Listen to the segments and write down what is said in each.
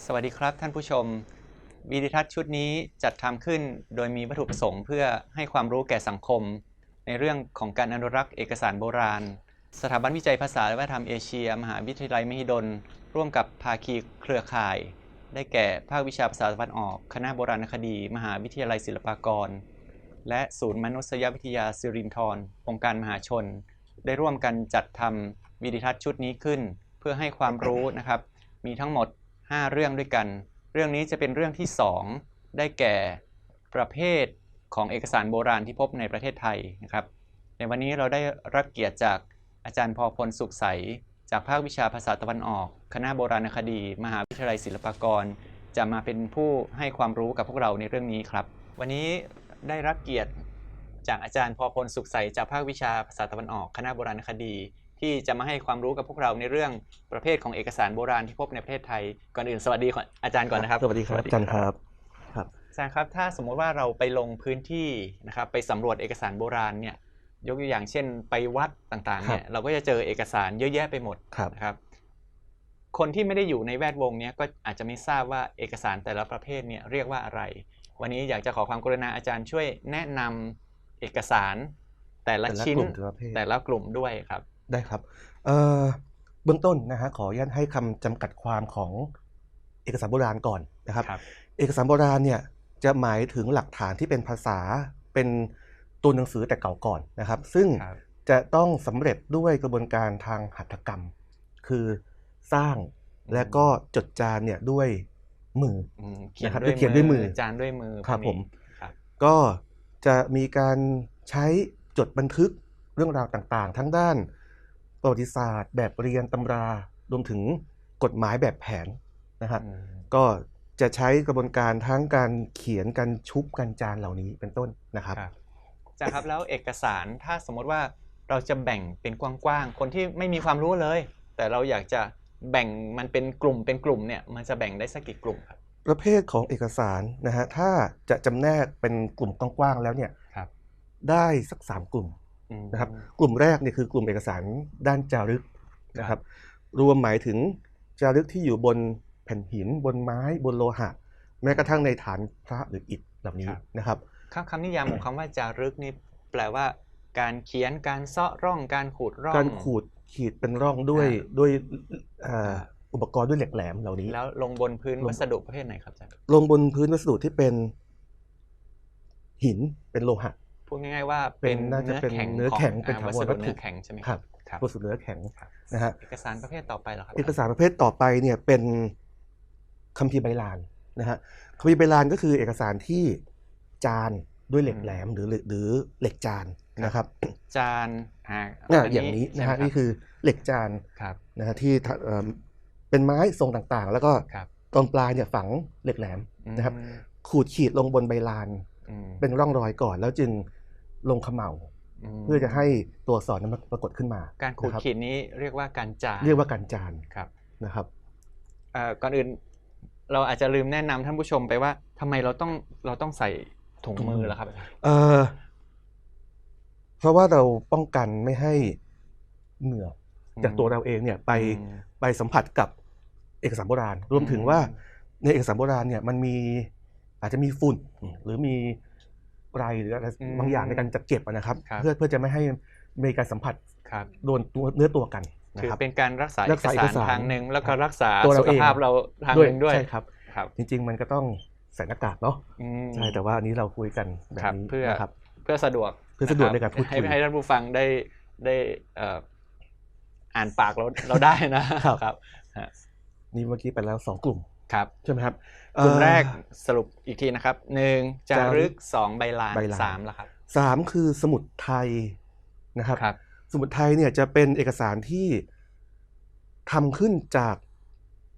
สวัสดีครับท่านผู้ชมวิดีทัศน์ชุดนี้จัดทำขึ้นโดยมีวัตถุประสงค์เพื่อให้ความรู้แก่สังคม ในเรื่องของการอนุรักษ์เอกสารโบราณ สถาบันวิจัยภาษาและวัฒนธรรมเอเชีย มหาวิทยาลัยมหิดล ร่วมกับภาคีเครือข่าย ได้แก่ภาควิชาภาษาตะวันออก คณะโบราณคดี มหาวิทยาลัยศิลปากร และศูนย์มนุษยวิทยาสิรินธรองค์การมหาชน ได้ร่วมกันจัดทำวิดีทัศน์ชุดนี้ขึ้น เพื่อให้ความรู้นะครับมีทั้งหมด 5 เรื่องด้วยกัน เรื่องนี้จะเป็นเรื่องที่ 2 ได้แก่ประเภทของเอกสารโบราณที่พบในประเทศไทยนะครับ ในวันนี้เราได้รับเกียรติจากอาจารย์พอพลสุขใส จากภาควิชาภาษาตะวันออก คณะโบราณคดี มหาวิทยาลัยศิลปากร จะมาเป็นผู้ให้ความรู้กับพวกเราในเรื่องนี้ครับ วันนี้ได้รับเกียรติจากอาจารย์พอพลสุขใส จากภาควิชาภาษาตะวันออก คณะโบราณคดี ที่จะมาให้ความรู้กับพวกเราในเรื่องประเภทของเอกสารโบราณที่พบในประเทศไทย ก่อนอื่นสวัสดีอาจารย์ก่อนนะครับ สวัสดีครับอาจารย์ครับครับอาจารย์ครับ ถ้าสมมุติว่าเราไปลงพื้นที่นะครับไปสำรวจเอกสารโบราณเนี่ยยกตัวอย่างเช่น ไปวัดต่างๆเนี่ยเราก็จะเจอเอกสารเยอะแยะไปหมดครับนะครับ คนที่ไม่ได้อยู่ในแวดวงเนี้ยก็อาจจะไม่ทราบว่าเอกสารแต่ละประเภทเนี่ยเรียกว่าอะไร วันนี้อยากจะขอความกรุณาอาจารย์ช่วยแนะนำเอกสารแต่ละแต่ละชิ้นกลุ่มแต่ละประเภทแต่ละกลุ่มด้วยครับ ได้ครับเอ่อเบื้องต้นนะฮะขออนุญาตให้คำจำกัดความของเอกสารโบราณก่อนนะครับครับ เอกสารโบราณเนี่ยจะหมายถึงหลักฐานที่เป็นภาษาเป็นตัวหนังสือแต่เก่าก่อนนะครับ ซึ่งครับจะต้องสำเร็จด้วยกระบวนการทางหัตถกรรม คือสร้างและก็จดจานเนี่ยด้วยมืออืมเขียนนะครับด้วยเขียนด้วยมือจานด้วยมือครับพวกนี้ผมครับก็จะมีการใช้จดบันทึกเรื่องราวต่างๆ ทั้งด้าน ประวัติศาสตร์ แบบเรียนตำรารวมถึงกฎหมายแบบแผนนะครับอืมก็จะใช้กระบวนการทั้งการเขียนการชุบการจานเหล่านี้เป็นต้นนะครับครับอาจารย์ครับแล้วเอกสารถ้าสมมติว่าเราจะแบ่งเป็นกว้างๆคนที่ไม่มีความรู้เลย แต่เราอยากจะแบ่งมันเป็นกลุ่มเป็นกลุ่มเนี่ยมันจะแบ่งได้สักกี่กลุ่มครับประเภทของเอกสารนะฮะถ้าจะจำแนกเป็นกลุ่มกว้างๆแล้วเนี่ยครับได้สักสามกลุ่มอืม นะครับกลุ่มแรกเนี่ยคือกลุ่มเอกสารด้านจารึกนะครับรวมหมายถึงจารึกที่อยู่บนแผ่นหิน บนไม้บนโลหะ แม้กระทั่งในฐานพระหรืออิฐเหล่านี้นะครับคำคำนิยามของคำว่าจารึกนี่แปลว่า การเขียนการเซาะร่องการขูดร่องการขูดขีดเป็นร่องด้วยอ่าด้วยอ่าอ่าอุปกรณ์ด้วยเหล็กแหลมเหล่านี้ แล้วลงบนพื้นลงวัสดุประเภทไหนครับอาจารย์ลงบนพื้นวัสดุที่เป็นหินเป็นโลหะ พูดง่ายๆว่าเป็เป็นนน่าจะเนื้อเป็นแข็งเนื้อแข็งขเป็นาถาวรวัสดุวัตถุเนื้อแข็งใช่ไหมครับครับวัสดุเนื้อแข็งครับนะฮะเอกสารประเภทต่อไปเหรอครับเอกสารประเภทต่อไปเนี่ยเป็นคัมภีร์ใบลานนะฮะคัมภีร์ใบลานก็คือเอกสารที่จานด้วยเหล็กแหลมหรือหรือหรือเหล็กจานนะครับ จานอ่าอะอย่างนี้นะฮะใช่ไหมนี่คือเหล็กจานครับนะฮะที่ทะเอ่อเป็นไม้ทรงต่างๆ แล้วก็ครับตรงปลายเนี่ยฝังเหล็กแหลมนะครับ ขูดขีดลงบนใบลานอืมเป็นร่องรอยก่อนแล้วจึง ลงเขม่ามเพื่อจะให้ตัวอักษรนั้นมันปรากฏขึ้นมา การขูดนะคบขีดนี้เรียกว่าการจานเรียกว่าการจานครับนะครับเอ่อก่อนอื่นเราอาจจะลืมแนะนำท่านผู้ชมไปว่าทำไมเราต้องเราต้องใส่ถุงมือล่ะครับอาจารย์เออเพราะว่าเราป้องกันไม่ให้เหงื่ออจากตัวเราเองเนี่ยไปอืมไปสัมผัสกับเอกสารโบราณ รวมถึงว่าอืมในเอกสารโบราณเนี่ยมันมีอาจจะมีฝุ่นหรือมี ไรหรืออะไรบางอย่างในการจัดเก็บอะนะครับ ครับ เพื่อเพื่อจะไม่ให้มีการสัมผัสครับโดนตัวเนื้อตัวกันนะคือครับ เป็นการรักษารัเอกษาสารเอกสารทางหนึ่งแล้วก็รักษาตัวเราสุขภาพเองเราทางหนึ่งด้วยใช่ครับ ครับจริง ๆ มันก็ต้องใส่หน้ากากเนาะอืม ใช่แต่ว่าอันนี้เราคุยกันแบครับบนี้เพื่อ นะครับ เพื่อสะดวกเพื่อสะดวกะคบในการพูดคุย ให้ให้ท่านผู้ฟังได้ได้เอ่ออ่านปากเราเราได้นะครับครับฮะนี่เมื่อกี้ไปแล้วสองกลุ่มครับ ใช่ไหมครับ กลุ่มเอ่อแรกสรุปอีกทีนะครับหนึ่งจาจารึรึกกสองใบลานใบลานสามละครับสามคือสมุดไทยนะครับครับ สมุดไทยเนี่ยจะเป็นเอกสารที่ทำขึ้นจาก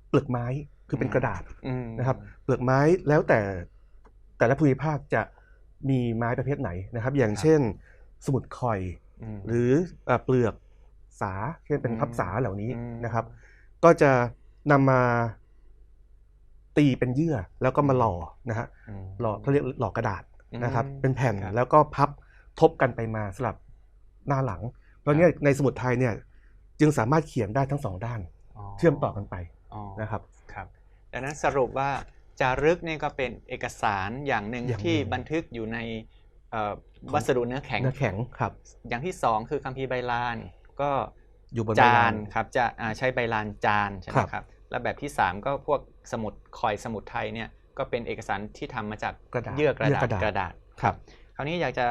เปลือกไม้คือเป็นอืมกระดาษอืมนะครับ เปลือกไม้แล้วแต่แต่ละภูมิภาคจะมีไม้ประเภทไหนนะครับ อย่างเช่น สมุดคอยมหรือเอ่อเปลือกสาเช่นเป็นอืมพับสาเหล่านี้อืมนะครับ ก็จะนำมา ตีเป็นเยื่อแล้วก็มาหล่อนะฮะมหล่อเขาเรียกหล่อกระดาษนะครับอืมเป็นแผ่นครับแล้วก็พับทบกันไปมาสลับหน้าหลังเพราะเนี่ยในสมุดไทยเนี่ยจึงสามารถเขียนได้ทั้งสองด้าน เชื่อมต่อกันไปอ๋อนะครับครับในดังนั้นสรุปว่าจารึกเนี่ยก็เป็นเอกสารอย่างหนึ่งอย่างหนึ่งที่บันทึกอยู่ในเอ่อวัสดุเนื้อแข็งเนื้อแข็งครับ อย่างที่สองคือคัมภีร์ใบลานก็อยู่บนจาใบลนครับจะอ่าใช้ใบลานจานใช่ไหมครับครับและแบบที่3ก็พวก สมุดคอยสมุดไทยเนี่ยก็เป็นเอกสารที่ทำมาจากกระดาษเยื่อกระดาษเยื่อกระดาษกระดาษครับคราวนี้อยากจะ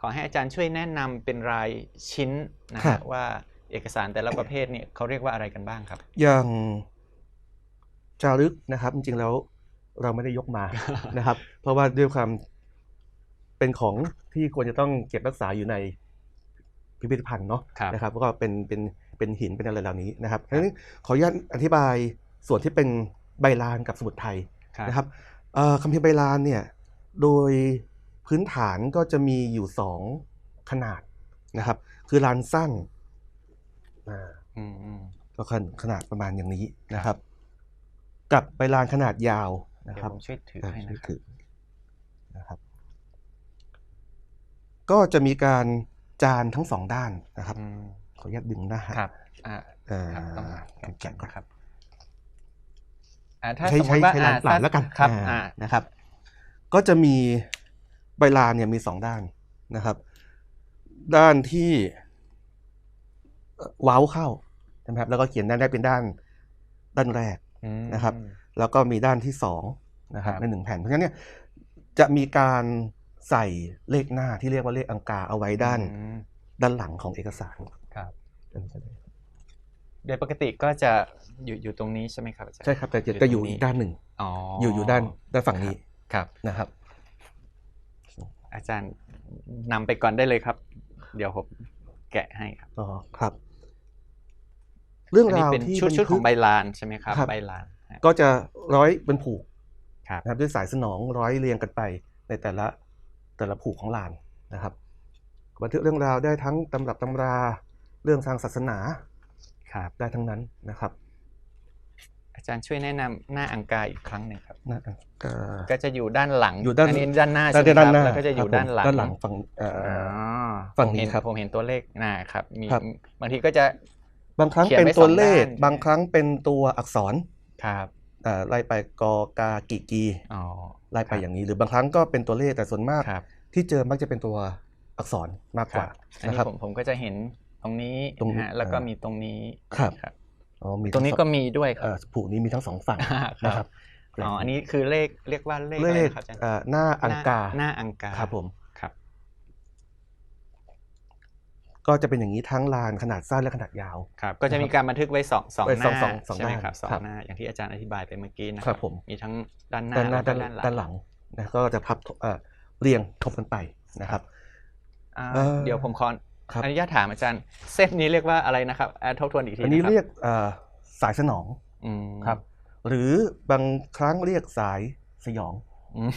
ขอให้อาจารย์ช่วยแนะนำเป็นรายชิ้นนะครัฮะบว่าเอกสารแต่ละประเภทเนี่ยเขาเรียกว่าอะไรกันบ้างครับ อย่างจารึกนะครับจริงๆแล้วเราไม่ได้ยกมานะครับ เพราะว่าด้วยความเป็นของที่ควรจะต้องเก็บรักษาอยู่ในพิพิธภัณฑ์เนาะครับนะครับแล้วก็เป็นเป็นเป็นหินเป็นอะไรเหล่านี้นะครับเพราะฉะนั้นขออนุญาตอธิบายส่วนที่เป็น ใบลานกับสมุดไทยครับนะครับเอ่อคัมภีร์ใบลานเนี่ยโดยพื้นฐานก็จะมีอยู่สองขนาดนะครับ คือลานสั้นอ่าอืมอืมก็ขนขนาดประมาณอย่างนี้นะครับ กับใบลานขนาดยาวนะเดี๋ยควรับผมช่วยถืออ่าให้ช่วยนะครับถือนะครับ ก็จะมีการจานทั้งสองด้านนะครับอืมขออนุญาตดึงหน้าครับอ่าเอ่อครับต้องแกะแกะก่อนนะครับอ่า ถ้าใช้สมมใช้ติว่าใช้ลานอ่เปล่าแล้วกันครับอ่าอ่านะครับ ก็จะมีใบลานเนี่ยมีสองด้านนะครับ ด้านที่เอ่อเว้าเข้านะครับ แล้วก็เขียนด้านแรกเป็นด้านด้านแรกอืมนะครับ แล้วก็มีด้านที่สองนะครับครับในหนึ่งแผ่นเพราะฉะนั้นเนี่ยจะมีการใส่เลขหน้าที่เรียกว่าเลขอังกาเอาไว้ด้านอืมด้านหลังของเอกสารครับอันนี้ก็ได้ โดยปกติก็จะอยู่อยู่ตรงนี้ใช่ไหมครับอาจารย์ใช่ครับ แต่จะอยู่จะอยู่ตรงนี้อีกด้านหนึ่งอ๋อออยู่อยู่ด้านด้านฝั่งนี้ครับนะครับ อาจารย์นำไปก่อนได้เลยครับ เดี๋ยวผมแกะให้ครับอ๋อครับ เรื่องอันนี้ราวเป็นที่ชุดบันชุดทึขกองใบลานใช่ไหมครับครับใบลานฮะก็จะร้อยเป็นผูกครับนะครับด้วยสายสนองร้อยเรียงกันไปในแต่ละแต่ละผูกของลานนะครับบันทึกเรื่องราวได้ทั้งตำรับตำราเรื่องทางศาสนาครับ ได้ทั้งนั้นนะครับ อาจารย์ช่วยแนะนำหน้าอังกาอีกครั้งหนึ่งครับนะก็ก็จะอยู่ด้านหลังอยู่ด้านนนี้ด้านหน้าด้าใช่นไหมคด้ารันบหน้าแล้วก็จะอยู่ครับผมด้านหลังด้านหลังฝั่งเอ่อออ๋อฝั่งผมนี้เห็นครับผมเห็นตัวเลขนะครับมีครับบางทีก็จะบางครั้งเขียนเป็นไว้ตัวสองเลขด้านบางครั้งเป็นตัวอักษรครับอ่าไล่ไปกอกากิกีอ๋อไล่ไปอย่างนี้ หรือบางครั้งก็เป็นตัวเลขแต่ส่วนมากครับที่เจอมักจะเป็นตัวอักษรมากคกรัว่าบอันนะนี้ครับผมผมก็จะเห็น ตรงนี้ตรงนี้นะฮะแล้วก็อ่ามีมีตรงนี้ครับครับอ๋อมีตรงนี้ทั้ก็สอมีด้วยคเอ่รับอผูกนี้มีทั้งสองฝั่งอ่าครับ นะครับอ๋ออันนี้คือเลขเรียกว่าเลขเลอะไรขนะครับอาจารย์เอ่อหน้าอังกาหน้าอังกาครับผม ครับ ก็จะเป็นอย่างนี้ทั้งลานขนาดสั้นและขนาดยาว ครับก็จะมีการบันทึกไว้สองสองไว้หสองน้าสองสองใช่ไหมด้านครับสองครับหน้าอย่างที่อาจารย์อธิบายไปเมื่อกี้นะคครัรับบผม มีทั้งด้านหน้าด้านหน้าแล้วก็ด้านด้านหลังด้านหลังนะก็จะพับเอ่อเรียงทบกันไปนะครับ อ่าเอ่อ เดี๋ยวผมขอ ครับอนุญาตถามอาจารย์ เส้นนี้เรียกว่าอะไรนะครับอ่าทบทวนอีกทีอันนี้ะคบเรียกเอ่อสายสนองอืมครับ หรือบางครั้งเรียกสายสยองอืม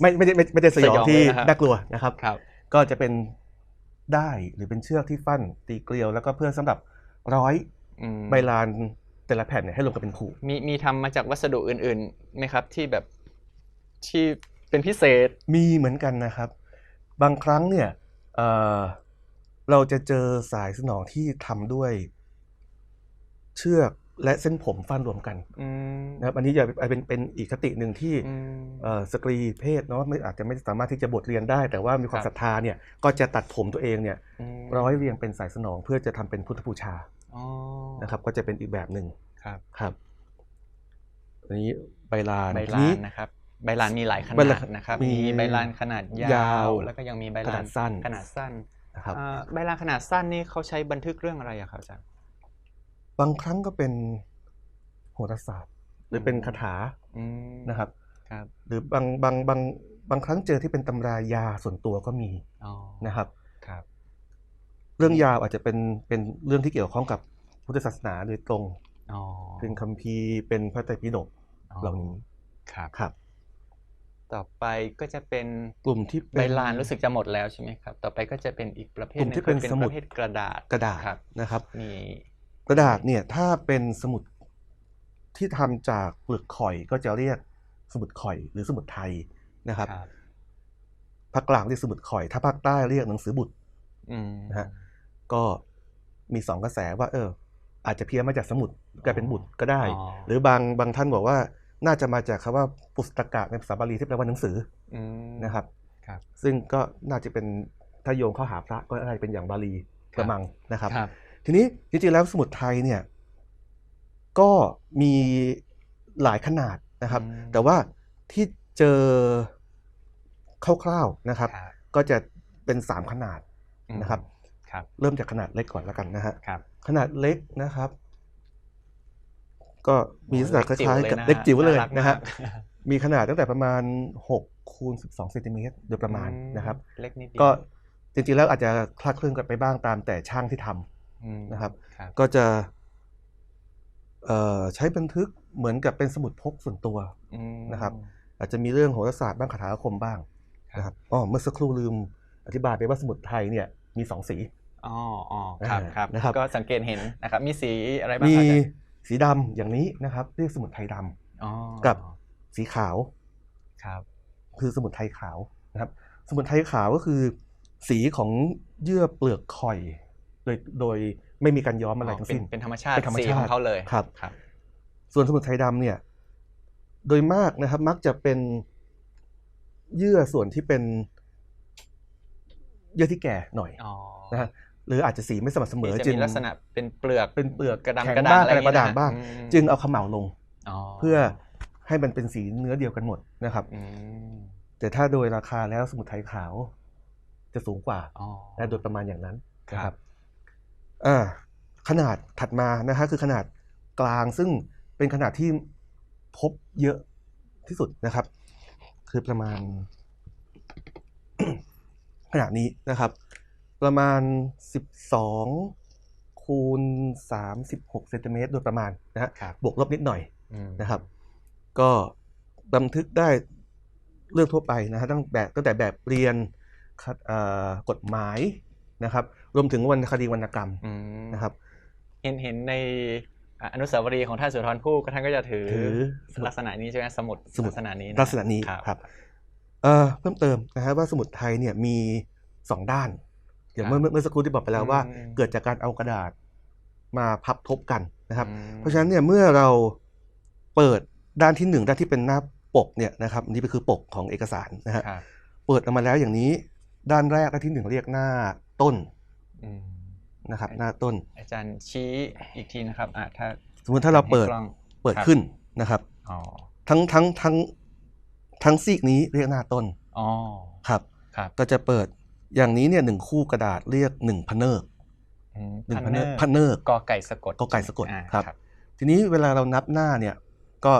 ไม่ไม่ได้ไม่ไม่ได้สยองสยองที่เลยนะครับน่ากลัวนะครับครับ ก็จะเป็นได้ายหรือเป็นเชือกที่ฟั่นตีเกลียวแล้วก็เพื่อสำหรับร้อยอืมใบลานแต่ละแผ่นเนี่ยให้รวมกันเป็นผูกมีมีทำมาจากวัสดุอื่นๆไหมครับ ที่แบบที่เป็นพิเศษมีเหมือนกันนะครับ บางครั้งเนี่ย เอ่อเราจะเจอสายสนองที่ทำด้วย เชือกและเส้นผมฟันรวมกันอืมนะครับอันนี้จะเป็นเป็นอีกคติหนึ่งที่อืมเอ่อสตรีเพศเนาะไม่อาจจะไม่สามารถที่จะบทเรียนได้ แต่ว่ามีความครับศรัทธาเนี่ยก็จะตัดผมตัวเองเนี่ยมร้อยเรียงเป็นสายสนองเพื่อจะทำเป็นพุทธบูชาอ๋อนะครับ ก็จะเป็นอีกแบบหนึ่งครับครับอันนี้ใบลานใบทีลานี้นนะครับใบลานมีหลายขใบนาลาดนนะครับมีมีใบลานขนาดยายาววแล้วก็ยังมีใบขลานาดสั้นขนาดสั้น นะครับอ่าใบลานขนาดสั้นนี่เขาใช้บันทึกเรื่องอะไรอะครับอาจารย์บางครั้งก็เป็นโหราศาสตร์ หรือเป็นคาถาอืมนะครับครับหรือบางบางบางบางครั้งเจอที่เป็นตำรายาส่วนตัวก็มีอ๋อนะครับครับ เรื่องยาวอาจจะเป็นเป็นเรื่องที่เกี่ยวข้องกับพุทธศาสนาโดยตรงอ๋อเป็นคัมภีร์เป็นพระไตรปิฎกอ๋อเหล่านี้ครับครับ ต่อไปก็จะเป็นกลุ่มที่ใบเป็นลานรู้สึกจะหมดแล้วใช่ไหมครับ ต่อไปก็จะเป็นอีกประเภทกลุ่มหงที่เป็นคือสมุดประเภทกระดาษกระดาษครับนะครับมีกระดาษเนี่ยถ้าเป็นสมุดที่ทำจากเปลือกข่อยก็จะเรียกสมุดข่อยหรือสมุดไทยนะครับครับภาคกลางเรียกสมุดข่อย ถ้าภาคใต้เรียกหนังสือบุตรอืมนะฮะก็มีสองกระแสว่า เออ อาจจะเพี้ยนมาจากสมุดกลายเป็นบุตรก็ได้อ๋อหรือบางบางท่านบอกว่า น่าจะมาจากคำว่าปุสตกะในภาษาบาลีที่แปลว่าหนังสืออืมนะครับครับ ซึ่งก็น่าจะเป็นถ้าโยงเข้าหาพระก็น่าจะเป็นอย่างบาลีคกรับระมังนะครับครับ ทีนี้จริงๆแล้วสมุดไทยเนี่ย ก็มีหลายขนาดนะครับอืมแต่ว่าที่เจอคร่าวๆนะครับครับก็จะเป็นสามขนาดอืมนะครับครับ เริ่มจากขนาดเล็กก่อนแล้วกันนะฮะครับขนาดเล็กนะครับ ก็มีลักษณะคโอ้ล้ายๆกับนะเล็กจิ๋วเลยารักนะฮะมากมีขนาดตั้งแต่ประมาณ 6 คูณ 12เซนติเมตรโดยประมาณอืนะครับเล็กนิดเดียวก็จริงๆแล้วอาจจะคลาดเคลื่อนกันไปบ้างตามแต่ช่างที่ทำอืมนะครับครับ ก็จะเอ่อใช้บันทึกเหมือนกับเป็นสมุดพกส่วนตัวอืมนะครับ อาจจะมีเรื่องโหราศาสตร์บ้างคาถาอาคมบ้างครับนะครับอ๋อเมื่อสักครู่ลืมอธิบายไปว่าสมุดไทยเนี่ยมีสองสีอ๋ออ๋อครับอ่าครับนะครับก็สังเกตเห็นนะครับมีสีอะไรบ้างมี ครับอาจารย์สีดำอย่างนี้นะครับ เรียกสมุดไทยดำ อ๋อกับ สีขาวครับ คือสมุดไทยขาวนะครับ สมุดไทยขาวก็คือ สีของเยื่อเปลือกข่อย โดยโดยไม่มีการย้อมอะไรทั้งเป็นสิ้นเป็นธรรมชาติเป็นธรรมสีชาติ ของเขาเลยครับ ครับ ส่วนสมุดไทยดำเนี่ย โดยมากนะครับ มักจะเป็นเยื่อส่วนที่เป็นเยื่อที่แก่หน่อย อ๋อนะฮะ หรืออาจจะสีไม่สม่ำเสมอที่จะจึงมีลักษณะเป็นเปลือกเป็นเปลือกกระดำแข็งกระด่างบ้างอะไรกระดาษอย่บ้างอืมจึงเอาเขม่าลงอ๋อเพื่อให้มันเป็นสีเนื้อเดียวกันหมดนะครับอืมแต่ถ้าโดยราคาแล้วสมุดไทยขาว จะสูงกว่าอ๋อนะโดยประมาณอย่างนั้นนะคครัรับบอ่าขนาดถัดมานะฮะคือขนาดกลางซึ่งเป็นขนาดที่พบเยอะที่สุดนะครับ คือประมาณขนาดนี้นะครับ ประมาณ 12 คูณ 36เซนติเมตรโดยประมาณนะฮะครับบวกลบนิดหน่อยอืมนะครับ ก็บันทึกได้เรื่องทั่วไปนะฮะตั้งแบบตั้งแต่แบบเรียนคัดเอ่อกฎหมายนะครับ รวมถึงวรรณคดีวรรณกรรมอืมนะครับ เห็นเห็นในอะอนุสาวรีย์ของท่านสุนทรภู่ก็ท่านก็จะถือถือสมุดลักษณะนี้ใช่ไหมสมุดสมุดลักษณะนี้ลักษณะนี้ครับครับเอ่อเพิ่มเติมนะฮะว่าสมุดไทยเนี่ยมีสองด้าน อย่างเมื่อเมื่อเมื่อสักครู่ที่บอกไปแล้วว่าอืมเกิดจากการเอากระดาษมาพับทบกันนะครับอืมเพราะฉะนั้นเนี่ยเมื่อเราเปิดด้านที่หนึ่งด้านที่เป็นหน้าปกเนี่ยนะครับอันนี้ก็คือปกของเอกสารนะฮะครับเปิดออกมาแล้วอย่างนี้ ด้านแรกด้านที่หนึ่งเรียกหน้าต้นอืมนะครับ หน้าต้น อาจารย์ชี้อีกทีนะครับอะถ้าสมมติถ้าเราเปิดให้กล้องเปิดครับขึ้นนะครับอ๋อทั้งทั้งทั้งทั้งซีกนี้เรียกหน้าต้นอ๋อครับครับ ก็จะเปิด อย่างนี้เนี่ยหนึ่งคู่กระดาษเรียกหนึ่งพเนิกอืมหนึ่งพพันเนิเนกอร์พเนิกกอไก่สะกดกอไก่สะกดอ่าครับ ทีนี้เวลาเรานับหน้าเนี่ยก็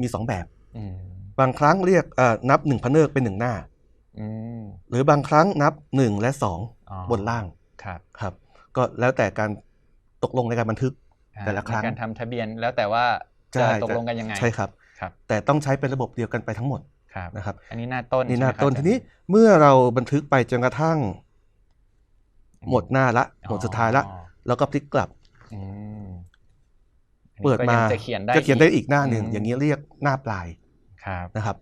มีสองแบบอืมบางครั้งเรียกเอ่อนับหนึ่งพเนิกเป็นหนึ่งหน้าอืมหรือบางครั้งนับหนึ่งและสองอ๋อบนล่างครับครับ ก็แล้วแต่การตกลงในการบันทึกอ่าแต่ละครั้งในการทำทะเบียนแล้วแต่ว่าจะใช่ตกลงกันยังไงใช่ครับครับ แต่ต้องใช้เป็นระบบเดียวกันไปทั้งหมดครับ นะครับ อันนี้หน้าต้นนี่หน้าใช่ไมครับต้นอจรทีย์นี้เมื่อเราบันทึกไปจนกระทั่ง หมดหน้าละ หมดสุดท้ายละอ๋อแล้วก็พลิกกลับอืมอันนี้เปิดมาก็ยังจะเขียนได้จะเขียนได้อีกหน้าหนึ่งมอย่างนี้เรียกหน้าปลายครับนะครับ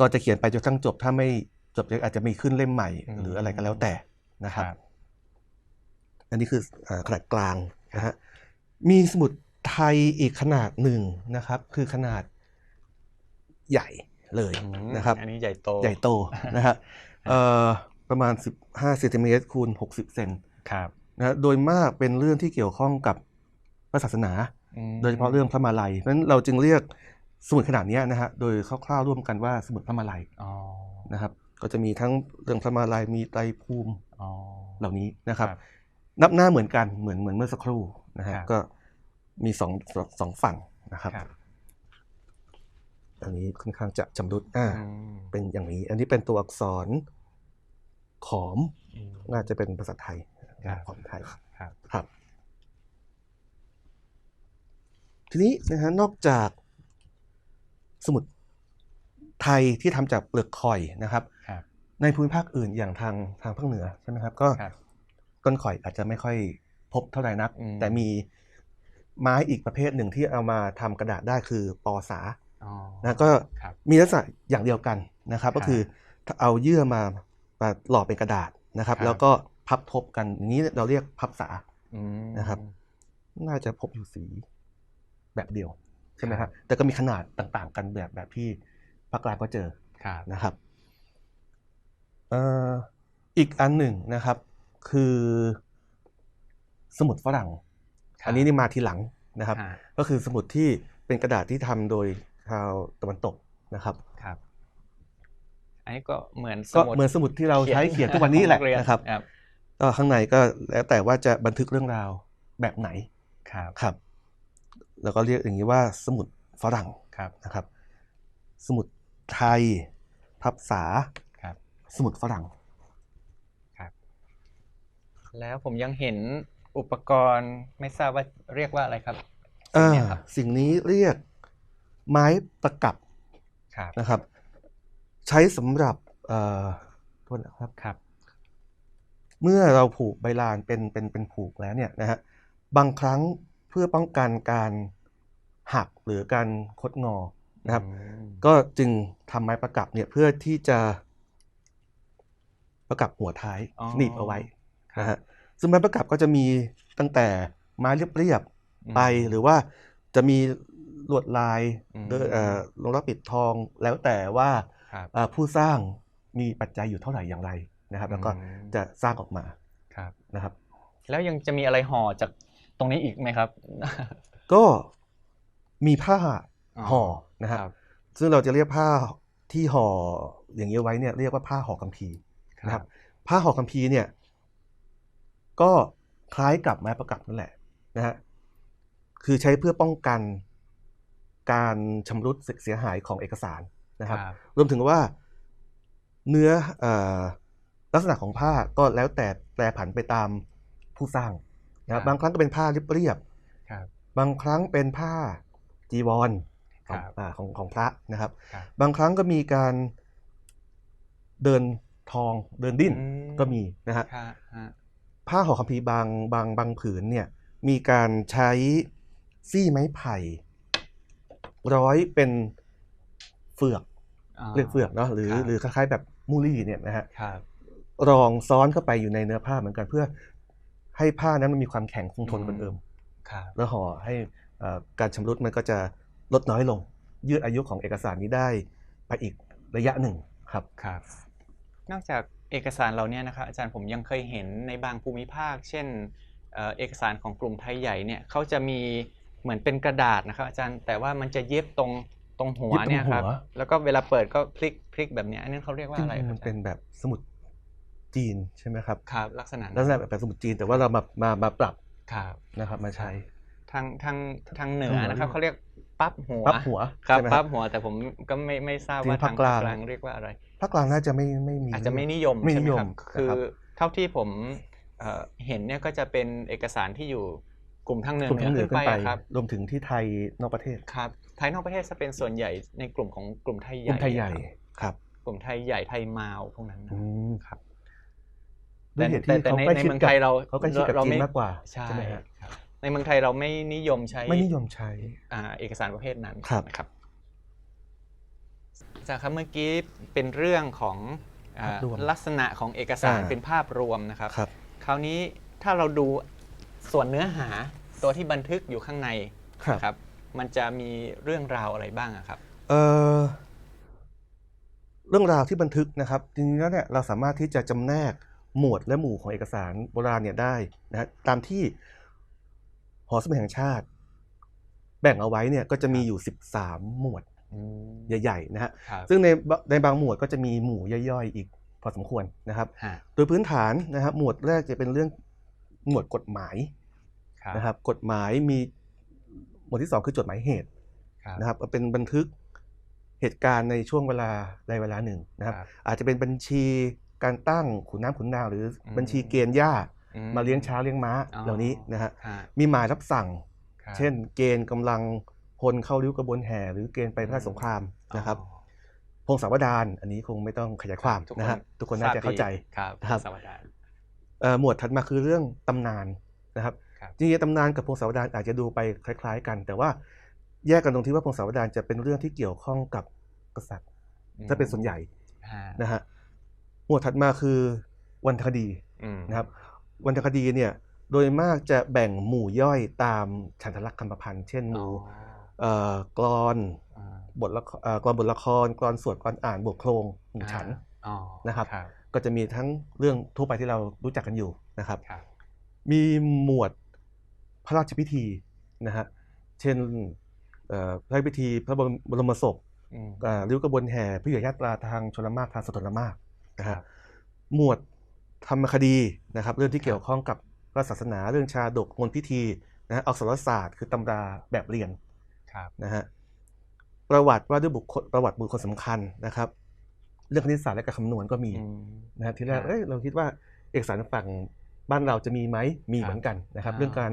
ก็จะเขียนไปจนกระทั่งจบถ้าไม่จบอาจจะมีขึ้นเล่มใหม่อืมหรืออะไรก็แล้วแต่นะคครับรับ อันนี้คือเอ่อขนาดกลางนะฮะมีสมุดไทยอีกขนาดหนึ่งนะครับ คือขนาดใหญ่ เลยอืมนะครับ อันนี้ใหญ่โต ใหญ่โตนะฮะเอ่อประมาณ 15เซนติเมตรคูณ 60 เซนครับนะฮะโดยมากเป็นเรื่องที่เกี่ยวข้องกับพระศาสนาอืมโดยเฉพาะเรื่องพระมาลัยเพราะฉะนั้นเราจึงเรียกสมุดขนาดเนี้ยนะฮะ โดยคร่าวๆร่วมกันว่าสมุดพระมาลัยอ๋อนะครับ ก็จะมีทั้งเรื่องพระมาลัยมีไตรภูมิอ๋อเหล่านี้นะครับครับ นับหน้าเหมือนกันเหมือนเหมือนเมื่อสักครู่นะฮะครับก็มีสองสองสองฝั่งนะครับครับ อันนี้ค่อนข้างจะจำรุดอ่าอืมเป็นอย่างนี้ อันนี้เป็นตัวอักษรขอมอืมน่าจะเป็นภาษาไทยครับขอมไทยครับครับ ทีนี้นะฮะนอกจากสมุดไทยที่ทำจากเปลือกข่อยนะครับครับ ในภูมิภาคอื่นอย่างทางทางภาคเหนือใช่ไหมครับ ก็ครับต้นข่อยอาจจะไม่ค่อยพบเท่าไหร่นักอืมแต่มีไม้อีกประเภทหนึ่งที่เอามาทำกระดาษได้คือปอสาอ๋อ นะก็ครับมีลักษณะอย่างเดียวกันนะครับครับก็คือถ้าเอาเยื่อมามาหล่อเป็นกระดาษนะครับครับ แล้วก็พับทบกันอย่างนี้เราเรียกพับสาอืมนะครับ น่าจะพบอยู่สีแบบเดียวใช่ไหมคครัรับบแต่ก็มีขนาดต่างๆ กันแบบแบบที่ภาคกลางก็เจอครับนะครับเอ่ออีกอันหนึ่งนะครับ คือสมุดฝรั่ง อันนี้นี่มาทีหลังนะครับฮะก็คือสมุดที่เป็นกระดาษที่ทำโดย ชาวตะวันตกนะครับครับ อันนี้ก็เหมือนสก็มุดเหมือนสมุดที่เราใช้เขียนทุกวันนี้แหละของเยนะครับครับก็ข้างในก็แล้วแต่ว่าจะบันทึกเรื่องราวแบบไหนครับครับ แล้วก็เรียกอย่างนี้ว่าสมุดฝรั่งครับนะครับ สมุดไทยพับษาครับ สมุดฝรั่งแล้วผมยังเห็นอุปกรณ์ไม่ทราบว่าเรียกว่าอะไรครับอ่าเนี่ยครับสิ่งนี้เรียก ไม้ประกับครับนะครับ ใช้สำหรับเอ่อโทษนะครับครับ เมื่อเราผูกใบลานเป็นเป็นเป็นผูกแล้วเนี่ยนะฮะบางครั้งเพื่อป้องกันการหักหรือการคดงอนะครับอืมก็จึงทำไม้ประกับเนี่ยเพื่อที่จะประกับหัวท้ายอ๋อหนีบเอาไว้ครับนะฮะซึ่งไม้ประกับก็จะมีตั้งแต่ไม้เรียบอืมๆไปหรือว่าจะมี ลวดลายอืมเดอเอ่อลงรักปิดทองแล้วแต่ว่าครับเอ่อผู้สร้างมีปัจจัยอยู่เท่าไหร่อย่างไรนะครับ แล้วก็อืมจะสร้างออกมาครับนะครับ แล้วยังจะมีอะไรห่อจากตรงนี้อีกไหมครับ ก็มีผ้าห่อนะฮะครับซึ่งเราจะเรียกผ้าที่ห่ออย่างนี้ไว้เนี่ยเรียกว่าผ้าห่อคัมภีร์นะครับ ผ้าห่อคัมภีร์เนี่ย ก็คล้ายกับไม้ประกับนั่นแหละนะฮะคือใช้เพื่อป้องกัน การชำรุดเสียหายของเอกสารนะครับ รวมถึงว่าเนื้อเออลักษณะของผ้าก็แล้วแต่แปรผันไปตามผู้สร้างนะคครัรับบบางครั้งก็เป็นผ้าเรียบครับๆบางครั้งเป็นผ้าจีวรขครัองบอาของของพระนะครับครับ บางครั้งก็มีการเดินทองเดินดิ้นอืก็มีนะฮะครับฮะผ้าห่อคัมภีร์บางบางบางผืนเนี่ยมีการใช้ซี่ไม้ไผ่ ร้อยเป็นเฟือกาเรียกเฟือกเนาะหรือครับหรือคล้ายๆแบบมูลี่เนี่ยนะฮะครับรองซ้อนเข้าไปอยู่ในเนื้อผ้าเหมือนกันเพื่อให้ผ้านั้นมันมีความแข็งคงทนกว่าเดิมครับแล้วห่อให้เอ่อการชำรุดมันก็จะลดน้อยลง ยืดอายุของเอกสารนี้ได้ไปอีกระยะหนึ่งครับครับ นอกจากเอกสารเราเนี่ยนะครับอาจารย์ผมยังเคยเห็นในบางภูมิภาค เช่นเอ่อเอกสารของกลุ่มไทยใหญ่เนี่ยเขาจะมี เหมือนเป็นกระดาษนะครับ อาจารย์แต่ว่ามันจะเย็บตรงตรงหัวเย็บตรงเนี่ยครับหัวแล้วก็เวลาเปิดก็พลิกพลิกแบบเนี้ยอันนั้นเขาเรียกว่าจอะไรริงคๆรับมันเป็นแบบสมุดจีนใช่ไหมครับครับ ลักษณะนั้นลักษณะแบบสมุดจีนแต่ว่าเรามามามาปรับครับนะครับ มาใช้ทางทางทางเหนือทางเหนือนะครับเขาเรียกปั๊บหัวปั๊บหัวครับใช่ไหมปั๊บหัวแต่ผมก็ไม่ไม่ทราบที่ว่าภาทาคงกลางภาคกลางเรียกว่าอะไรภาคกลางน่าจะไม่ไม่มีอาจจะไม่นิยมไม่ใช่ไหนิมยคมรับนะคือรับเท่าที่ผมเอ่อเห็นเนี่ยก็จะเป็นเอกสารที่อยู่ กลุ่มทางเหนือกลุ่มทางเหนือขึ้นไปครับรวมถึงที่ไทยนอกประเทศครับไทยนอกประเทศจะเป็นส่วนใหญ่ในกลุ่มของกลุ่มไทยใหกลุ่ญ่มไทยใหญ่ครับครับ กลุ่มไทยใหญ่ไทยมาวพวกนั้นนะอืมครับด้วยเหตุแต่ที่แต่เขาในใกล้ในชิดเมืองกับไทยเราเขาใกล้ชิดกับเราจีนไม่มากกว่าใช่ใช่ไหมฮะครับในเมืองไทยเราไม่นิยมใช้ไม่นิยมใช้อ่าเอกสารประเภทนั้นครับนะครับอาจารย์ครับเมื่อกี้เป็นเรื่องของอ่าภาพรวมลักษณะของเอกสารอ่าเป็นภาพรวมนะครับครับ คราวนี้ถ้าเราดูส่วนเนื้อหา ตัวที่บันทึกอยู่ข้างในครับ นะครับ มันจะมีเรื่องราวอะไรบ้างอะครับ เอ่อเรื่องราวที่บันทึกนะครับจริงๆแล้วเนี่ยเราสามารถที่จะจำแนกหมวดและหมู่ของเอกสารโบราณเนี่ยได้นะฮะตามที่หอสมุดแห่งชาติ แบ่งเอาไว้เนี่ยก็จะมีอยู่ 13 หมวดใหญ่ๆนะฮะครับซึ่งในบในบางหมวดก็จะมีหมู่ย่อยๆ อีกพอสมควรนะครับ ฮะโดยพื้นฐานนะครับหมวดแรกจะเป็นเรื่องหมวดกฎหมายครับ นะครับ กฎหมายมีหมวดที่สองคือจดหมายเหตุครับนะครับเป็นบันทึกเหตุการณ์ในช่วงเวลาใดเวลาหนึ่งนะครับครับอาจจะเป็นบัญชีการตั้งขุนน้ำขุนนางหรืออมบัญชีเกณฑ์หญ้าอืมาเลี้ยงช้างเลี้ยงม้าอ๋อเหล่านี้นะฮะฮะมีหมายรับสั่งครับเช่น เกณฑ์กำลังพลเข้าริ้วกระบวนแห่ หรือเกณฑ์ไปพระราชสงครามนะครับอ๋อพงศาวดารอันนี้คงไม่ต้องขยายความทุกนะฮะทุกคนน่าจะเข้าใจครับนะครับสวัสดีเอ่อหมวดถัดมาคือเรื่องตำนานนะครับครับ จริงๆตำนานกับพงศาวดารอาจจะดูไปคล้าย ๆ กัน แต่ว่าแยกกันตรงที่ว่าพงศาวดารจะเป็นเรื่องที่เกี่ยวข้องกับกษัตริย์ถ้าเป็นส่วนใหญ่ฮะนะฮะหมวดถัดมาคือวรรณคดีอืมนะครับวรรณคดีเนี่ยโดยมากจะแบ่งหมู่ย่อยตามฉันทลักษณ์คำประพันธ์เช่นหอ๋อมู่เอ่อกลอนอ่าบทละครเอ่อกลอนบทละครกลอนสวดกลอนอ่านบทโครงหมู่ฉันอ๋อนะครับครับ ก็จะมีทั้งเรื่องทั่วไปที่เรารู้จักกันอยู่นะครับครับมีหมวด พระราชพิธีนะฮะเช่นเอ่อพระราชพิธีพระบรมบรมศพอืมอ่าริ้วกระบวนแห่พระยุหยาตราทางชนละมากทางสตนละมากนะคฮะรับหมวดธรรมคดีนะครับ เรื่องที่ครับเกี่ยวข้องกับพระศาสนาเรื่องชาดกมนต์พิธีนะฮะอักษรศาสตร์ คือตำราแบบเรียนครับนะฮะประวัติว่าด้วยบุคคลประวัติบุคคลสำคัญนะครับ เรื่องคณิตศาสตร์และการคำนวณก็มีอืมนะฮะทีแรกครับเอ้ยเราคิดว่าเอกสารฝั่งบ้านเราจะมีไหมมีครับเหมือนกันนะครับอ่าเรื่องการ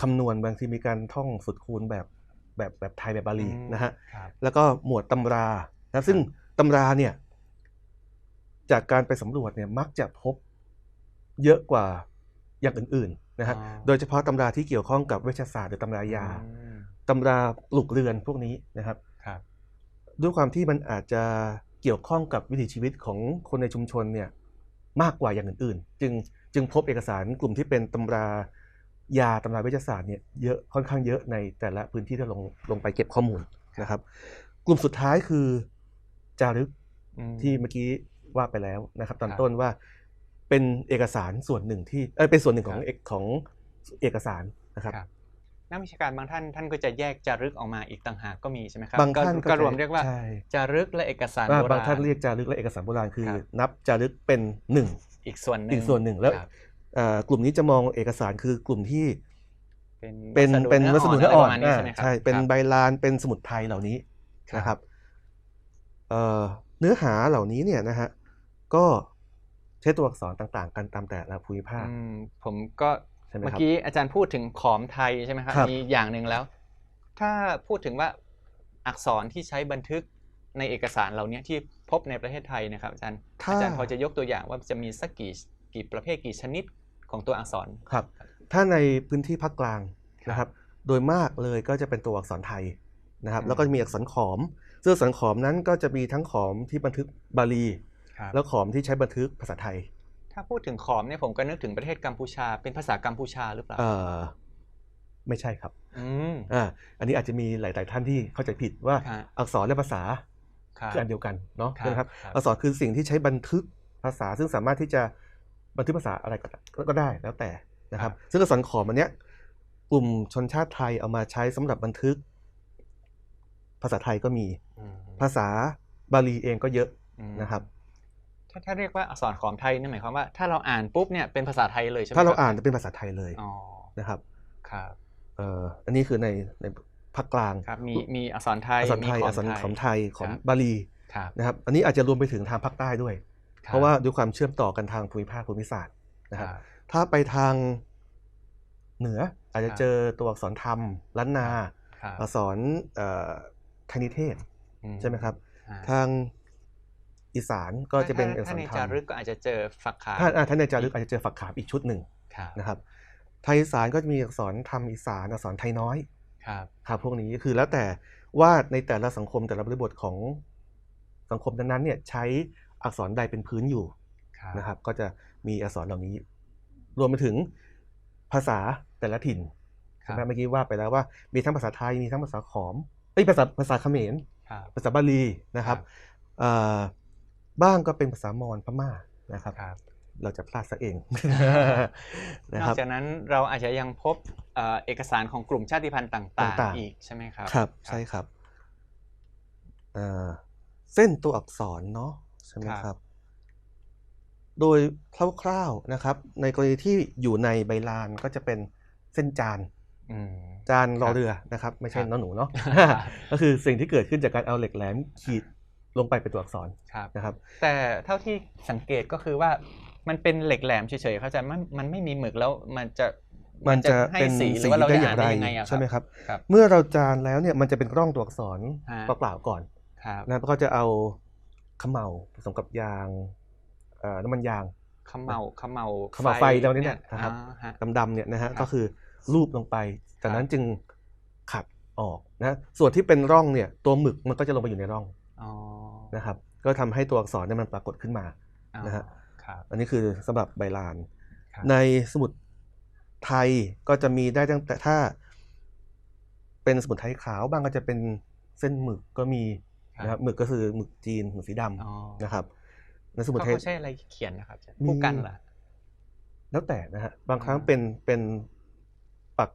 คำนวณบางทีมีการท่องสุดคูณแบบแบบแบบไทยแบบบาลีอืมนะฮะครับแล้วก็หมวดตำรานะซึ่งตำราเนี่ย จากการไปสำรวจเนี่ยมักจะพบเยอะกว่าอย่างอื่นๆนะฮะอ๋อโดยเฉพาะตำราที่เกี่ยวข้องกับเวชศาสตร์หรือตำรายาอืมตำราปลูกเรือนพวกนี้นะครับครับด้วยความที่มันอาจจะเกี่ยวข้องกับวิถีชีวิตของคนในชุมชนเนี่ยมากกว่าอย่างอื่น ๆ จึงจึงพบเอกสารกลุ่มที่เป็นตำรา ยาตำราวิทยาศาสตร์เนี่ยเยอะค่อนข้างเยอะในแต่ละพื้นที่ที่ลงลงไปเก็บข้อมูลนะครับ กลุ่มสุดท้ายคือจารึกอืมที่เมื่อกี้ว่าไปแล้วนะครับ ตอนครับต้นว่าเป็นเอกสารส่วนหนึ่งที่เอยเป็นส่วนหนึ่งของครับเอกของเอกสารนะครับครับนักวิชาการบางท่านท่านก็จะแยกจารึกออกมาอีกต่างหากก็มีใช่ไหมครับบางท่านก็รวมเรียกว่าใช่จารึกและเอกสารว่าโบราณบางท่านเรียกจารึกและเอกสารโบราณคือครับนับจารึกเป็นหนึ่งอีกส่วนหนึ่งอีกส่วนหนึ่งแล้วครับเอ่อ กลุ่มนี้จะมองเอกสารคือกลุ่มที่เป็นเป็นเป็นวัสดุเนื้ออ่อนะไรประมาณนี้อ่าใช่ไหมครับใช่ เป็นครับใบลานเป็นสมุดไทยเหล่านี้ครับนะครับเอ่อเนื้อหาเหล่านี้เนี่ยนะฮะก็ใช้ตัวอักษรต่างๆ กันตามแต่ละภูมิภาคอืมผมก็ใช่ไหมเมื่อครับกี้อาจารย์พูดถึงขอมไทยใช่ไหมครับครับมีอย่างหนึ่งแล้ว ถ้าพูดถึงว่าอักษรที่ใช้บันทึกในเอกสารเหล่านี้ที่พบในประเทศไทยนะครับอาจารย์ถ้าอาจารย์พอจะยกตัวอย่างว่าจะมีสักกี่กี่ประเภทกี่ชนิด ของตัวอักษรครับ ถ้าในพื้นที่ภาคกลางครับนะครับ โดยมากเลยก็จะเป็นตัวอักษรไทยนะครับอืมแล้วก็มีอักษรขอมซึ่งอักษรขอมนั้นก็จะมีทั้งขอมที่บันทึกบาลีครับแล้วขอมที่ใช้บันทึกภาษาไทย ถ้าพูดถึงขอมเนี่ยผมก็นึกถึงประเทศกัมพูชา เป็นภาษากัมพูชาหรือเปล่าเอ่อไม่ใช่ครับอืมอ่าอันนี้อาจจะมีหลาย ๆ ท่านที่เข้าใจผิดว่าครับอักษรและภาษาครับคืออันเดียวกันเนาะครับใช่ไหมครับครับ อักษรคือสิ่งที่ใช้บันทึกภาษาซึ่งสามารถที่จะ บันทึกภาษาอะไรก็ได้ก็ได้แล้วแต่นะครับ ซึ่งอักษรขอมอันเนี้ยกลุ่มชนชาติไทยเอามาใช้สำหรับบันทึก ภาษาไทยก็มีอืมภาษาบาลีเองก็เยอะอืมนะครับถ้าถ้าเรียกว่าอักษรขอมไทยนี่หมายความว่าถ้าเราอ่านปุ๊บเนี่ยเป็นภาษาไทยเลยใช่ไหมถ้าเราคบอ่านจะเป็นภาษาไทยเลยอ๋อนะครับครับเอ่ออันนี้คือในในภาคกลางครับมีมีอักษรไทยอักษรไทยมีอักษรขอมไทยขอมครับบาลีครับนะครับ อันนี้อาจจะรวมไปถึงทางภาคใต้ด้วยคบ เพราะว่าด้วยความเชื่อมต่อกันทางภูมิภาคภูมิศาสตร์นะคครัรับบถ้าไปทางเหนืออาจจะครับเจอตัวอักษรธรรมล้านนาครับอักษรเอ่อคณิเทศอืใช่ไหมครับอ่าทางอีสานก็จะเป็นอักษถ้ารในธรจารมรึกก็อาจจะเจอฝักขาวถ้าอ่าถ้าในจารึกอาจจะเจอฝักขามอีกชุดหนึ่งครับนะครับไทยอีสานก็จะมีอักษรธรรมอีสานอักษรไทยน้อยครับครับพวกนี้คือแล้วแต่ว่าในแต่ละสังคมแต่ละบริบทของสังคมนั้นๆเนี่ยใช้ อักษรใดเป็นพื้นอยู่ครับนะครับ ก็จะมีอักษรเหล่านี้ รวมไปถึงภาษาแต่ละถิ่นครัใช่บไหมเมื่อกี้ว่าไปแล้วว่ามีทั้งภาษาไทยมีทั้งภาษาขอมเอ้ยภาษาภาษาเขมรครับภาษาบาลีนะครับเอ่อบ้างก็เป็นภาษามอญพม่านะครับครับเราจะพลาดซะเองนะนคอรักบจากนั้นเราอาจจะยังพบเอ่อเอกสารของกลุ่มชาติพันธุ์ต่างต่างๆๆอีกใช่ไหมครับ ครับใช่ครับเอ่อเส้นตัวอักษรเนาะใช่ไหมครับ โดยคร่าวๆนะครับ ในกรณีที่อยู่ในใบลานก็จะเป็นเส้นจานอืมจานรอครับเรือนะครับ ไม่ใช่ครับน้องหนูเนาะครับก็คือสิ่งที่เกิดขึ้นจากการเอาเหล็กแหลมขีดลงไปเป็นตัวอักษรครับนะครับ แต่เท่าที่สังเกตก็คือว่ามันเป็นเหล็กแหลมเฉยๆเข้าใจมันมันไม่มีหมึกแล้วมันจะมันจะให้เป็นสีหรืสีอว่าเราได้จะอย่าอ่านงไรได้ยังไงอะครับใช่ไหมครับครับ เมื่อเราจานแล้วเนี่ยมันจะเป็นร่องตัวอักษรฮะเปล่าๆก่อนครับนะแล้วก็จะเอาเขมเหลาผสมกับยางเอ่อน้ำมันยางขมเมาขมเมาเขม่าไฟเราเนี่ยนะครับอ่าฮะดำๆเนี่ยนะฮะครับก็คือรูปลงไปจากนั้ครันบจึงขัดออกนะส่วนที่เป็นร่องเนี่ยตัวหมึกมันก็จะลงไปอยู่ในร่องอ๋อนะครับ ก็ทำให้ตัวอักษรเนี่ยมันปรากฏขึ้นมาอ๋อนะฮะครับอันนี้คือสำหรับใบลานครับในสมุดไทยก็จะมีได้ตั้งแต่ถ้า เป็นสมุนไพรขาวบ้างก็จะเป็นเส้นหมึกก็มี นะครับหมึกก็คือหมึกจีนหมึกสีดำอ๋อนะครับในสมุนเขาไพรเขาใช้อะไรเขียนนะครับอาจารย์มีผู้กันเหรอแล้วแต่นะฮะบางครั้งอ่าเป็นเป็นปาก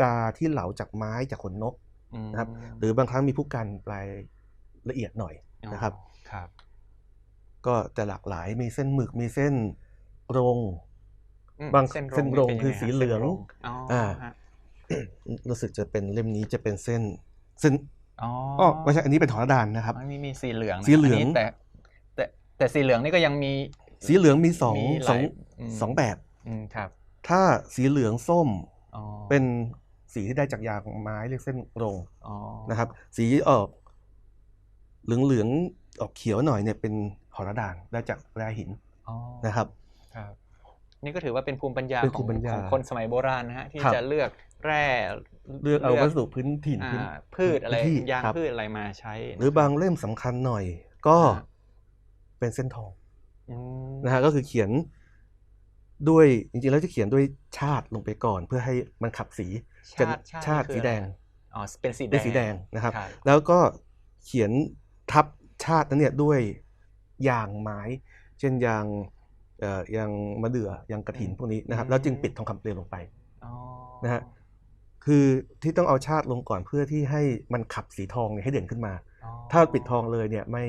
กาที่เหลาจากไม้จากขนนกอืมนะครับ หรือบางครั้งมีผู้กันปลายละเอียดหน่อยนะครับอ๋อครับ ก็จะหลากหลายมีเส้นหมึกมีเส้นโรงอืมบางเส้นเส้นโรงป็ยัไคือสีเหลืองส้นโรอ๋ออาฮะรู้สึกจะเป็นเล่มนี้จะเป็นเส้นเส้น อ๋ออ๋อไม่ใช่อันนี้เป็นถอนดานนะครับมันมีมีสีเหลืองนะสีเหลืองนนี้แต่แต่แต่สีเหลืองนี่ก็ยังมีสีเหลืองมีสองมีหสลาองยอืมสองแบบอืมครับ ถ้าสีเหลืองส้มอ๋อเป็นสีที่ได้จากยางไม้เรียกเส้นโรงอ๋อนะครับ สีออกเหลืองเหลืองๆออกเขียวหน่อยเนี่ยเป็นหอระดานได้จากแร่หินอ๋อนะครับครับนี่ก็ถือว่าเป็นภูมิปัญญาเป็นขภูองมิปัญญาของคนสมัยโบราณนะฮะที่ครับจะเลือก แร่เลือกเอาวัสดุพื้นถิ่นอ่าพื้นพืชอะไรพื้นที่ยางครับพืชอะไรมาใช้ หรือบางเล่มสำคัญหน่อย ก็อ่าเป็นเส้นทองอืมนะฮะก็คือเขียนด้วยจริงๆแล้วจะเขียนด้วยชาติลงไปก่อน เพื่อให้มันขับสีชาติชาตินี่คือสีแดงอ๋อเป็นสีแดเป็นงสีแดงนะครับครับ แล้วก็เขียนทับชาตินั้นเนี่ยด้วยยางไม้ เช่นยางเอ่อยางมะเดื่อยางกระถินพวกนี้นะครับ แล้วจึงปิดทองคำเปลวลงไปอ๋อนะฮะ คือที่ต้องเอาชาติลงก่อนเพื่อที่ให้มันขับสีทองเนี่ยให้เด่นขึ้นมาอ๋อถ้าปิดทองเลยเนี่ยไม่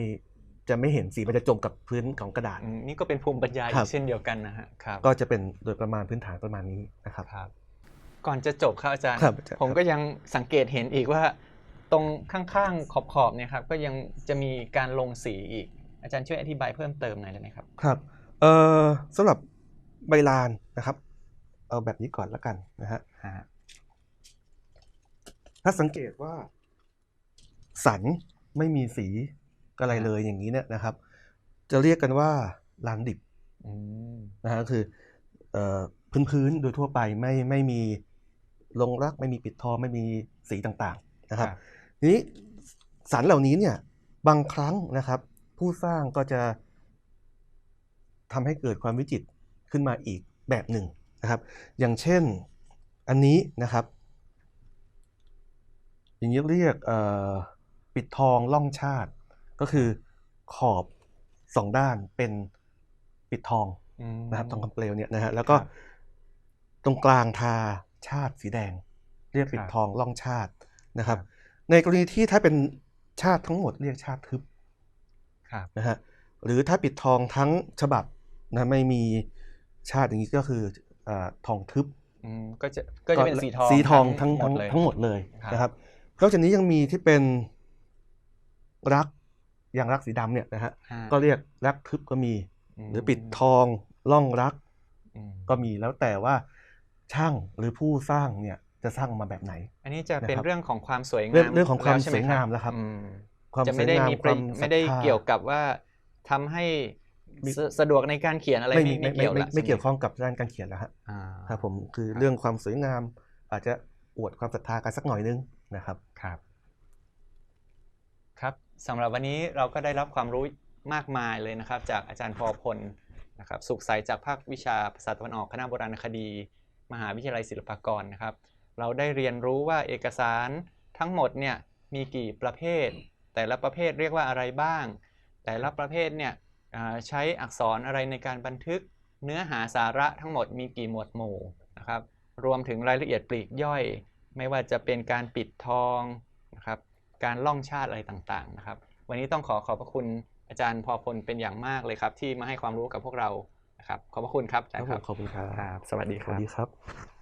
จะไม่เห็นสีมันจะจมกับพื้นของกระดาษอืมนี่ก็เป็นภูมิปัญญาครัอีบกเช่นเดียวกันนะฮะครับก็จะเป็นโดยประมาณพื้นฐานประมาณนี้นะครับครับก่อนจะจบครับอาจารย์ครับอาจารย์ ผมก็ยังสังเกตเห็นอีกว่า ตรงข้างๆขอบๆเนี่ยครับก็ยังจะมีการลงสีอีก อาจารย์ช่วยอธิบายเพิ่มเติมหน่อยได้ไหมครับครับเอ่อสำหรับใบลานนะครับ เอาแบบนี้ก่อนละกันนะฮะฮะ ถ้าสังเกตว่า สันไม่มีสีอะไรเลยอย่างนี้เนี่ยนะครับ จะเรียกกันว่าลานดิบอืมนะฮะก็คือเอ่อพื้นๆโดยทั่วไปไม่ไม่มีลงรักไม่มีปิดทองไม่มีสีต่างๆนะครับทีนี้สารเหล่านี้เนี่ยบางครั้งนะครับ ผู้สร้างก็จะทำให้เกิดความวิจิตรขึ้นมาอีกแบบหนึ่งนะครับ อย่างเช่นอันนี้นะครับ อย่างนี้เรียกเอ่อปิดทองล่องชาติ ก็คือขอบสองด้านเป็นปิดทองอืมนะครับทองคำเปลวเนี่ยนะฮะแล้วก็ครับตรงกลางทาชาติสีแดง เรียกปิดครับทองล่องชาตินะครับครับ ในกรณีที่ถ้าเป็นชาติทั้งหมดเรียกชาติทึบครับนะฮะหรือถ้าปิดทองทั้งฉบับนะไม่มีชาติอย่างนี้ก็คืออาทองทึบอืมก็จะก็จะเป็นสีทองสีทองทั้งหมทั้ดงเลยทั้งหมดเลยครับนะครับ นอกจากนี้ยังมีที่เป็นรักอย่างรักสีดำเนี่ยนะฮะฮะก็เรียกรักทึบก็มีมหรือปิดทองล่องรักอืมก็มีแล้วแต่ว่าช่างหรือผู้สร้างเนี่ยจะสร้างมาแบบไหน อันนี้จะเป็นนะครับเรื่องของความสวยงามเรื่องเรื่องของความแล้ใช่ไหสวยงามแล้วครับอืมความจะสไม่วยได้งามมีคประวามไม่ได้ศรัทธาเกี่ยวกับว่าทำให้มีสสะดวกในการเขียนอะไรไม่ไม่มีไม่ไม่ไม่เกี่ยวไม่ละไม่เกี่ยวใช่หข้องกับด้านการเขียนแล้วฮะอ่าครับผมคือครับเรื่องความสวยงาม อาจจะอวดความศรัทธากันสักหน่อยนึง นะครับครับ ครับสำหรับวันนี้เราก็ได้รับความรู้มากมายเลยนะครับ จากอาจารย์พอพลนะครับสุขใสจากภาควิชาภาษาตะวันออกคณะโบราณคดี มหาวิทยาลัยศิลปากรนะครับ เราได้เรียนรู้ว่าเอกสารทั้งหมดเนี่ยมีกี่ประเภท แต่ละประเภทเรียกว่าอะไรบ้าง แต่ละประเภทเนี่ยใช้อักษรอะไรในการบันทึกเนื้อหาสาระทั้งหมดมีกี่หมวดหมู่นะครับรวมถึงรายละเอียดปลีกย่อย ไม่ว่าจะเป็นการปิดทองนะครับการล่องชาติอะไรต่างๆนะครับ วันนี้ต้องขอขอบพระคุณอาจารย์พอพลเป็นอย่างมากเลยครับ ที่มาให้ความรู้กับพวกเรานะครับขอบพระคุณครับอาจารย์ครับขอบคุณครับครับสวัสดีสควัสรับดีครับ